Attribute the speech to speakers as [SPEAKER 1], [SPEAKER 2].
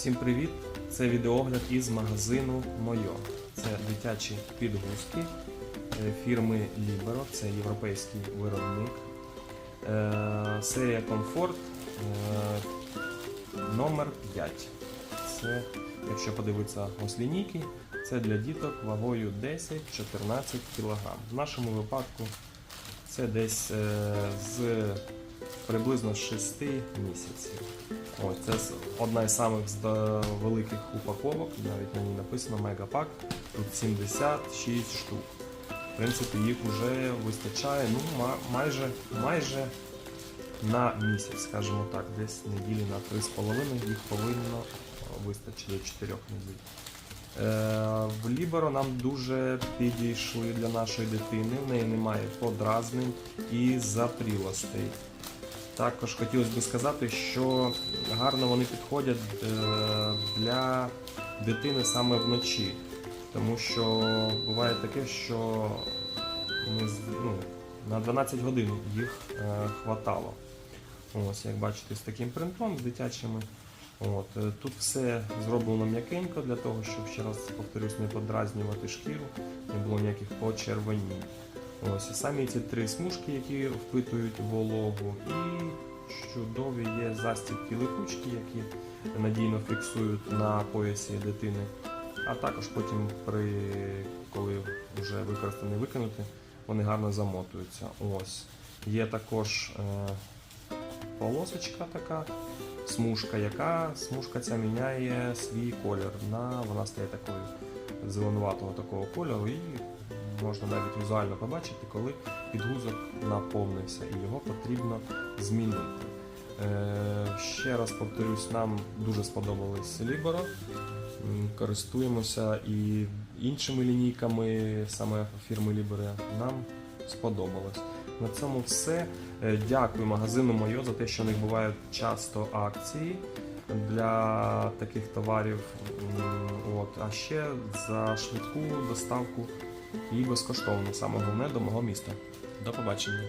[SPEAKER 1] Всім привіт! Це відеогляд із магазину Мойо. Це дитячі підгузки е, фірми Libero, це європейський виробник. Е, Серія Комфорт е, номер 5. Це, якщо подивитися ось лінійки, це для діток вагою 10-14 кг. В нашому випадку це десь з приблизно 6 місяців. Ось це одна із самих великих упаковок, навіть на ній написано Мегапак. Тут 76 штук. В принципі, їх вже вистачає ну, майже, майже на місяць, скажімо так, десь неділі на 3,5 їх повинно вистачити 4 неділь. Е, в Ліберо нам дуже підійшли для нашої дитини. В неї немає подразнень і запрілостей. Також хотілося б сказати, що гарно вони підходять е, для дитини саме вночі, тому що буває таке, що ну, на 12 годин їх е, хватало. Ось, як бачите, з таким принтом, з дитячими. От, е, тут все зроблено м'якенько для того, щоб ще раз повторюсь, не подразнювати шкіру, не було ніяких почервонінь. Ось самі ці три смужки, які впитують вологу, і чудові є застібки липучки, які надійно фіксують на поясі дитини. А також потім, при, коли вже використані викинути, вони гарно замотуються. Ось. Є також е, полосочка така, смужка, яка смужка ця міняє свій колір. На, вона стає такою зеленуватого такого кольору і можна навіть візуально побачити, коли підгузок наповнився і його потрібно змінити. Е, ще раз повторюсь, нам дуже сподобались Libero. Користуємося і іншими лінійками саме фірми Libero. Нам сподобалось. На цьому все. Е, Дякую магазину Мойо за те, що них бувають часто акції для таких товарів. От. А ще за швидку доставку і безкоштовно, саме головне до мого міста. До побачення.